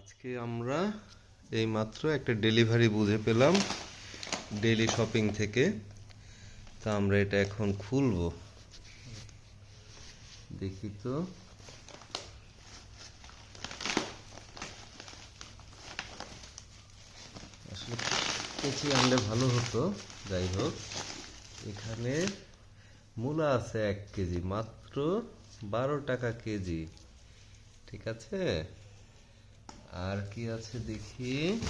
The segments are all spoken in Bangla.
আজকে আমরা এই মাত্র একটা ডেলিভারি বুঝে পেলাম ডেলি শপিং থেকে। তা আমরা এটা এখন খুলবো। দেখি তো। আসলে কেচি আনলে ভালো হতো, যাই হোক। এখানে মূলা আছে এক কেজি, মাত্র বারো টাকা কেজি। ঠিক আছে? আর কি আছে দেখি?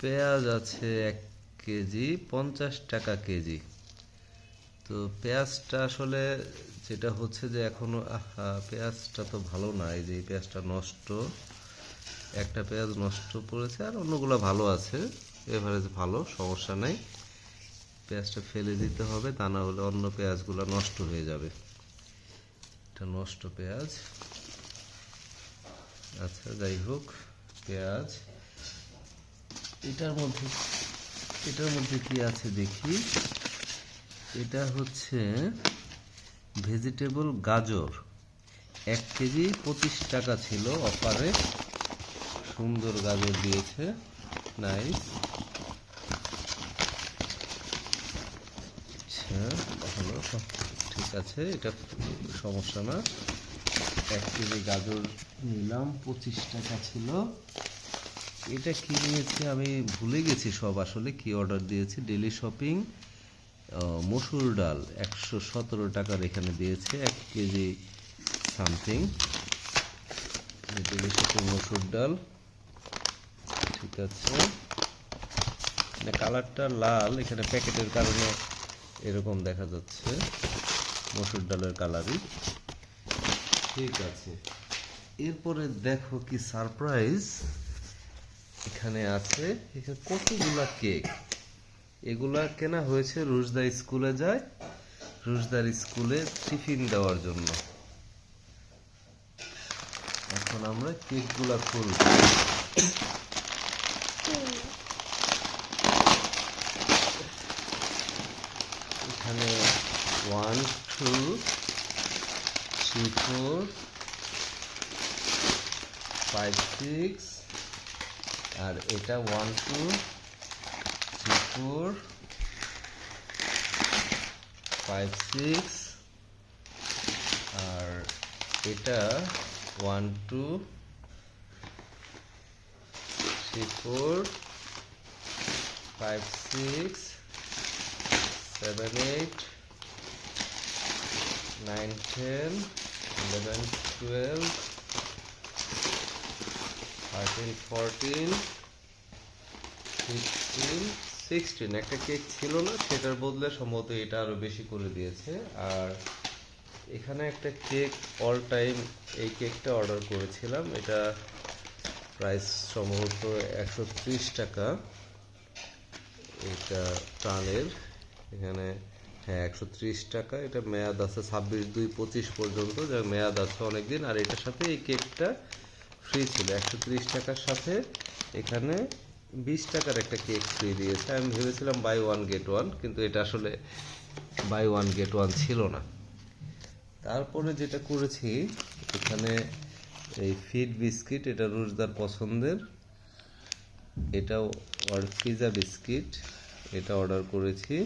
পেঁয়াজ আছে এক কেজি পঞ্চাশ টাকা কেজি। তো পেঁয়াজটা আসলে যেটা হচ্ছে যে এখনও আহা, পেঁয়াজটা তো ভালো না এই যে পেঁয়াজটা নষ্ট। একটা পেঁয়াজ নষ্ট পড়েছে আর অন্যগুলো ভালো আছে। এভারেজ ভালো সমস্যা নাই। পেঁয়াজটা ফেলে দিতে হবে তা না হলে অন্য পেঁয়াজগুলো নষ্ট হয়ে যাবে। এটা নষ্ট পেঁয়াজ। আচ্ছা যাই হোক, পেঁয়াজ। এটার মধ্যে এটার মধ্যে কি আছে দেখি? এটা হচ্ছে ভেজিটেবল গাজর। এক কেজি পঁচিশ টাকা ছিল অফারে। সুন্দর গাজর দিয়েছে। নাইস। আচ্ছা ভালো ঠিক আছে, এটা সমস্যা না। এক কেজি গাজর নিলাম, পঁচিশ টাকা ছিল। এটা কি নিয়েছি, আমি ভুলে গেছি সব আসলে কি অর্ডার দিয়েছি। ডেলি শপিং মসুর ডাল একশো সতেরো টাকার এখানে দিয়েছে, এক কেজি সামথিং ডেলি শপিং মসুর ডাল। ঠিক আছে। মানে কালারটা লাল, এখানে প্যাকেটের কারণে এরকম দেখা যাচ্ছে, মসুর ডালের কালারই। ঠিক আছে। এরপরে দেখো কি সারপ্রাইজ এখানে আছে। এখানে কতগুলা কেক? এগুলা কেনা হয়েছে রুশদার স্কুলে যায়। রুশদার স্কুলে টিফিন দেওয়ার জন্য। এখন আমরা কেকগুলা খুলব এখানে one two three four five six আর এটা one two three four five six আর এটা one two three four five six seven eight nine ten 11 12 13 14 15 16 একটা কেক ছিল না, সেটার বদলে সম্ভবত এটা আরও বেশি করে দিয়েছে। আর এখানে একটা কেক অল টাইম এই কেকটা অর্ডার করেছিলাম। এটা প্রাইস সম্ভবত একশো ত্রিশ টাকা। এটা প্রাণের এখানে হ্যাঁ একশো ত্রিশ টাকা। এটা মেয়াদ আছে ছাব্বিশ দুই পঁচিশ পর্যন্ত। যার মেয়াদ আছে অনেকদিন। আর এটার সাথে এই কেকটা ফ্রি ছিল। একশো ত্রিশ টাকার সাথে এখানে বিশ টাকার একটা কেক ফ্রি দিয়েছে। আমি ভেবেছিলাম বাই ওয়ান গেট ওয়ান কিন্তু এটা আসলে বাই ওয়ান গেট ওয়ান ছিল না। তারপরে যেটা করেছি, এখানে এই ফিড বিস্কিট এটা রুশদার পছন্দের। এটাও পিজা বিস্কিট এটা অর্ডার করেছি।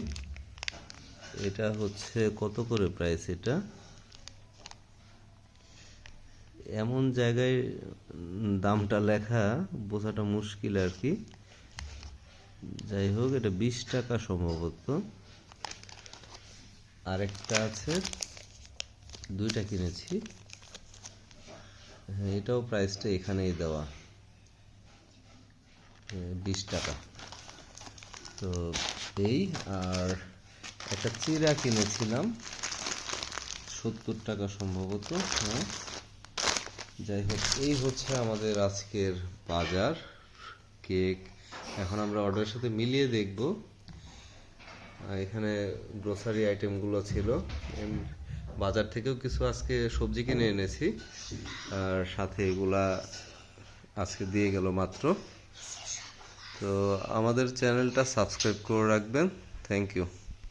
এটা হচ্ছে কত করে প্রাইস এটা? এমন জায়গায় দামটা লেখা, বোঝাটা মুশকিল আর কি। যাই হোক, এটা বিশ টাকা সম্ভবত। আরেকটা আছে, দুইটা কিনেছি। হ্যাঁ এটাও প্রাইসটা এখানেই দেওয়া। বিশ টাকা। তো এই আর একটা চিরা কিনেছিলাম। সত্তর টাকা সম্ভবত হ্যাঁ। যাই হোক, এই হচ্ছে আমাদের আজকের বাজার কেক। এখন আমরা অর্ডারের সাথে মিলিয়ে দেখব। এখানে গ্রোসারি আইটেমগুলো ছিল। বাজার থেকেও কিছু আজকে সবজি কিনে এনেছি। আর সাথে এগুলা আজকে দিয়ে গেল মাত্র। তো আমাদের চ্যানেলটা সাবস্ক্রাইব করে রাখবেন। Thank you.